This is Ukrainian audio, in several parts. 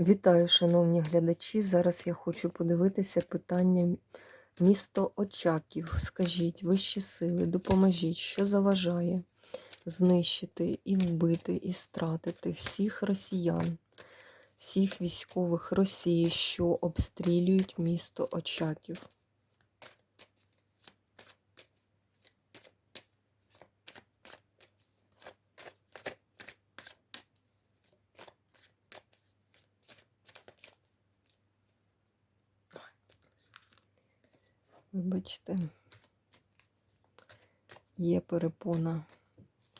Вітаю, шановні глядачі. Зараз я хочу подивитися питання місто Очаків. Скажіть, вищі сили, допоможіть, що заважає знищити і вбити, і стратити всіх росіян, всіх військових Росії, що обстрілюють місто Очаків. Вибачте, є перепона.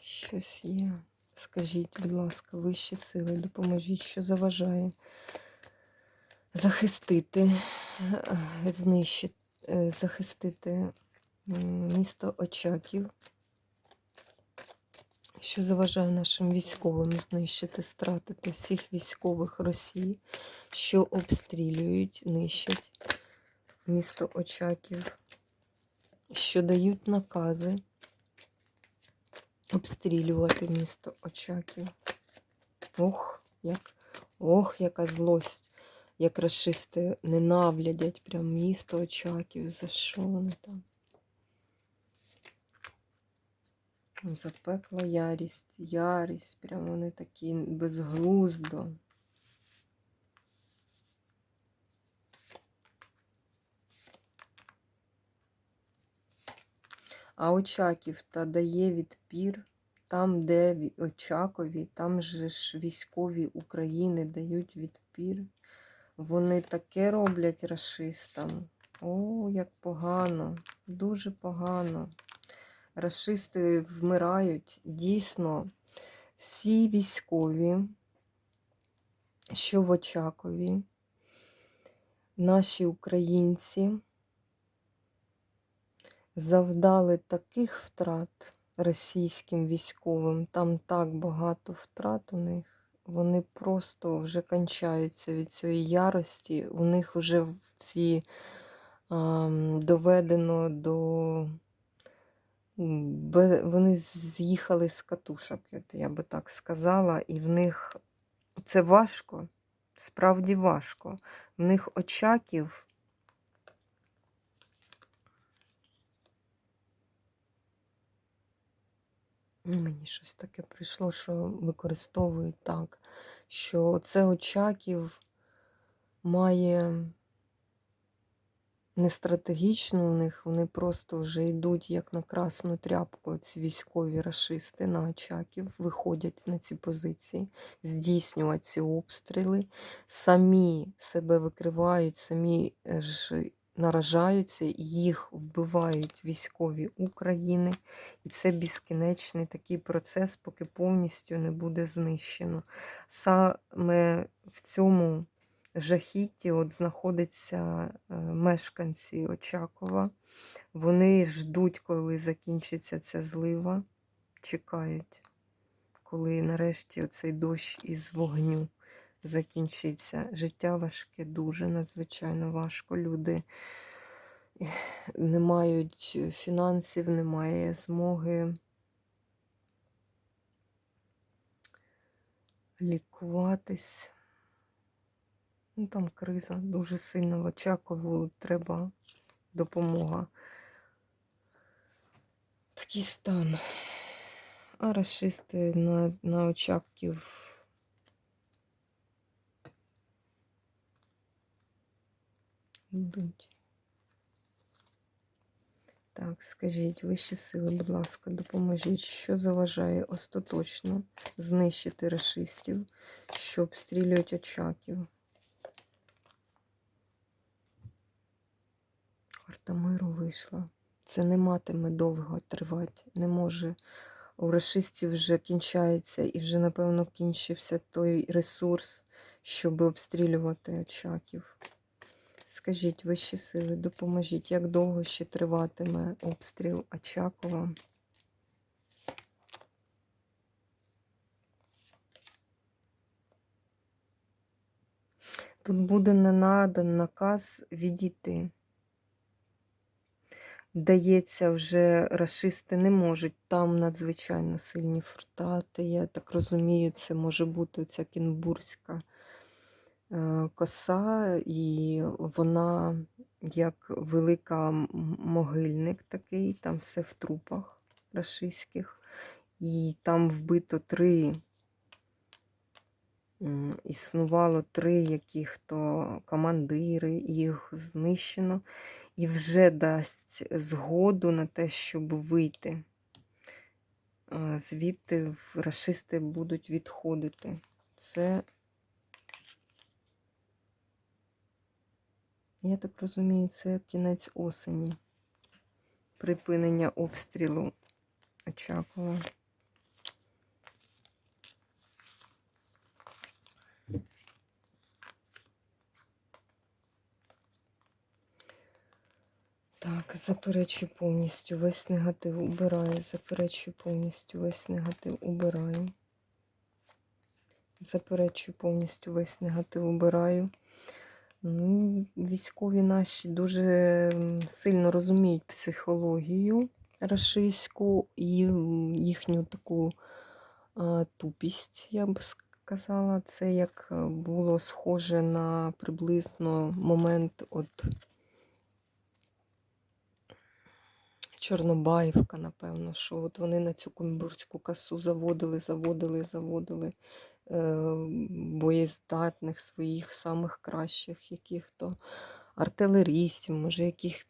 Щось є. Скажіть, будь ласка, вищі сили, допоможіть, що заважає захистити, е, знищити, е, захистити місто Очаків, що заважає нашим військовим знищити, стратити всіх військових Росії, що обстрілюють, нищать місто Очаків, що дають накази обстрілювати місто Очаків. Ох, як, ох, яка злость, як расисти ненавидять прям місто Очаків. За що вони там? Запекла ярість, ярість, прям вони такі безглуздо. А Очаків та дає відпір там, де Очакові, там же ж військові України дають відпір. Вони таке роблять расистам. О, як погано, дуже погано. Рашисти вмирають. Дійсно, всі військові, що в Очакові, наші українці завдали таких втрат російським військовим, там так багато втрат у них. Вони просто вже кончаються від цієї ярості. У них вже ці ам, доведено до. Вони з'їхали з катушок, я би так сказала, і в них це важко, справді важко. В них очаків Мені щось таке прийшло, що використовують так, що це Очаків має не стратегічну у них, вони просто вже йдуть як на красну тряпку, ці військові рашисти на Очаків, виходять на ці позиції, здійснюють ці обстріли, самі себе викривають, самі е, ж наражаються, їх вбивають військові України. І це безкінечний такий процес, поки повністю не буде знищено. Саме в цьому жахітті от знаходяться е, мешканці Очакова. Вони ждуть, коли закінчиться ця злива, чекають, коли нарешті оцей дощ із вогню закінчиться. Життя важке, дуже надзвичайно важко. Люди не мають фінансів, немає змоги лікуватись. Ну, там криза дуже сильна в Очакову, треба допомога. Такий стан. А расисти на, на Очаків йдуть. Так, скажіть, вищі сили, будь ласка, допоможіть, що заважає остаточно знищити расистів, що обстрілюють очаків. Карта миру вийшла. Це не матиме довго тривати. Не може. У расистів вже кінчається і вже, напевно, кінчився той ресурс, щоб обстрілювати очаків. Скажіть, вищі сили, допоможіть, як довго ще триватиме обстріл Очакова? Тут буде надан наказ відійти. Дається, вже расисти не можуть. Там надзвичайно сильні втрати. Я так розумію, це може бути ця Кінбурзька е, коса, і вона як велика могильник такий, там все в трупах рашистських. І там вбито три, існувало три яких-то командири, їх знищено, і вже дасть згоду на те, щоб вийти. Звідти в- рашисти будуть відходити. Це, я так розумію, це кінець осені. Припинення обстрілу Очакова. Так, заперечую повністю весь негатив убираю. Заперечую повністю весь негатив убираю. Заперечую повністю весь негатив убираю. Ну, військові наші дуже сильно розуміють психологію рашистську і їхню таку тупість, я б сказала. Це як е, було схоже на приблизно момент от Чорнобаївка, напевно, що от вони на цю Кумбурську касу заводили, заводили, заводили боєздатних своїх самих кращих яких-то артилерістів, може, яких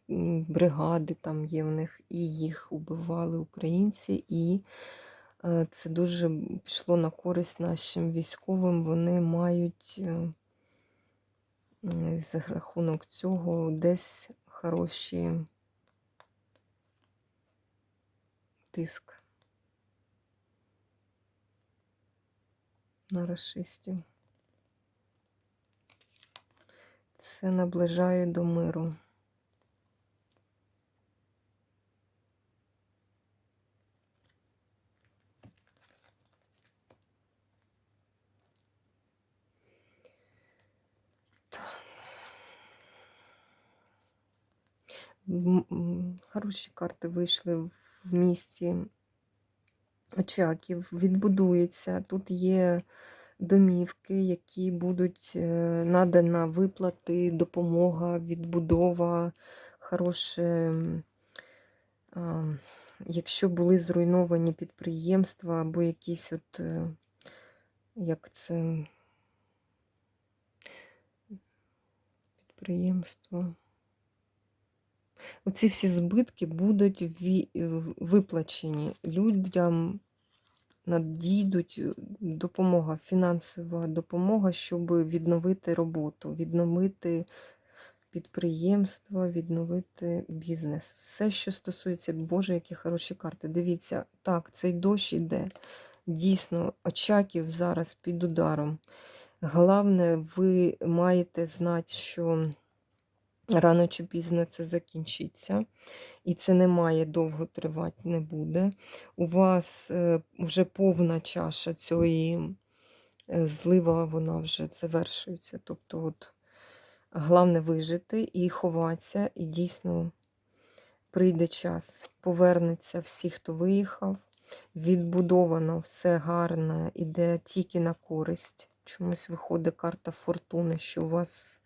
бригади там є в них, і їх убивали українці. І е, це дуже пішло на користь нашим військовим. Вони мають е, за рахунок цього десь хороші. тиск на расистів. Це наближає до миру. Хороші карти вийшли в місті Очаків, відбудується. Тут є домівки, які будуть е, надана виплати, допомога, відбудова, хороше. Якщо були зруйновані підприємства або якісь от, е, як це підприємства. Оці всі збитки будуть виплачені людям, надійдуть е, допомога, фінансова допомога, щоб відновити роботу, відновити підприємство, відновити бізнес. Все, що стосується, Боже, які хороші карти. Дивіться, так, цей дощ іде. Дійсно, очаків зараз під ударом. Головне, ви маєте знати, що рано чи пізно це закінчиться. І це не має довго тривати, не буде. У вас е, вже повна чаша цієї е, злива, вона вже завершується. Тобто, от, головне вижити і ховатися, і дійсно прийде час. Повернеться всі, хто виїхав. Відбудовано все гарне, іде тільки на користь. Чомусь виходить карта фортуни, що у вас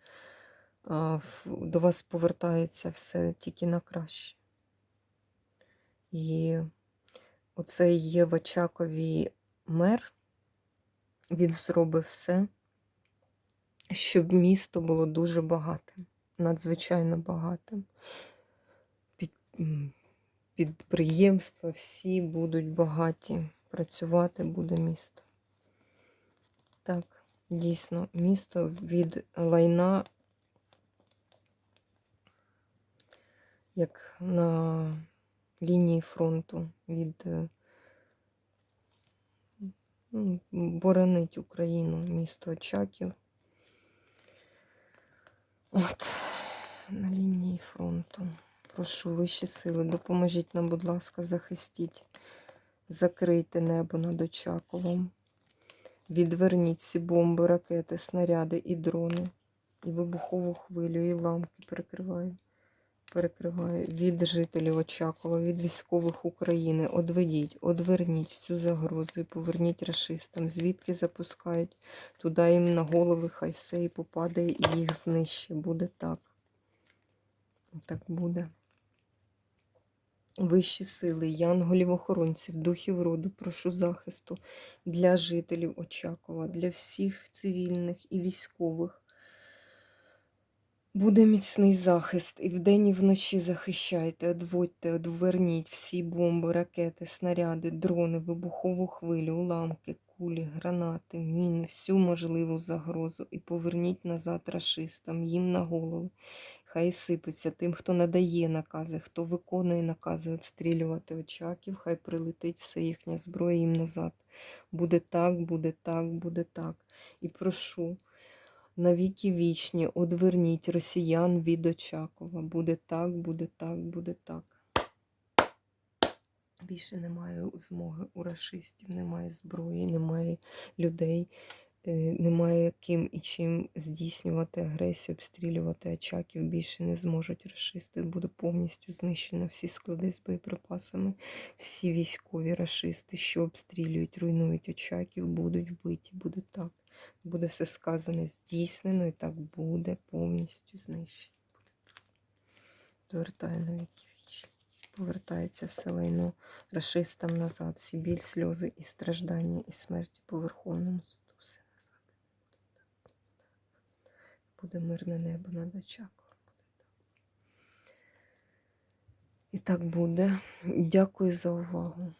до вас повертається все тільки на краще. І оцей є в Очакові мер, він зробив все, щоб місто було дуже багатим, надзвичайно багатим. Під, підприємства всі будуть багаті. Працювати буде місто. Так, дійсно, місто від лайна, як на лінії фронту від е, ну, боронить Україну, місто Очаків. От, на лінії фронту. Прошу вищі сили, допоможіть нам, будь ласка, захистіть, закрийте небо над Очаковом. Відверніть всі бомби, ракети, снаряди і дрони, і вибухову хвилю, і ламки перекриваю. Перекриваю від жителів Очакова, від військових України. Одведіть, одверніть цю загрозу і поверніть рашистам. Звідки запускають, туди їм на голови, хай все і попадає, і їх знищить. Буде так. Так буде. Вищі сили, янголів-охоронців, духів роду, прошу захисту для жителів Очакова, для всіх цивільних і військових. Буде міцний захист, і вдень, і вночі захищайте, одводьте, одверніть всі бомби, ракети, снаряди, дрони, вибухову хвилю, уламки, кулі, гранати, міни, всю можливу загрозу і поверніть назад рашистам, їм на голови. Хай сипеться тим, хто надає накази, хто виконує накази обстрілювати очаків, хай прилетить все їхня зброя їм назад. Буде так, буде так, буде так. І прошу навіки вічні, одверніть росіян від Очакова. Буде так, буде так, буде так. Більше немає змоги у рашистів, немає зброї, немає людей, е, немає ким і чим здійснювати агресію, обстрілювати очаків. Більше не зможуть рашисти. Буде повністю знищено всі склади з боєприпасами, всі військові рашисти, що обстрілюють, руйнують очаків, будуть вбиті. Буде так. Буде все сказане, здійснено, і так буде повністю знищено. Довертаю на віки вічі. Повертається все лайно рашистам назад, всі біль, сльози і страждання, і смерть по Верховному суду. Все назад. Буде мирне небо над очаком. І так буде. Дякую за увагу.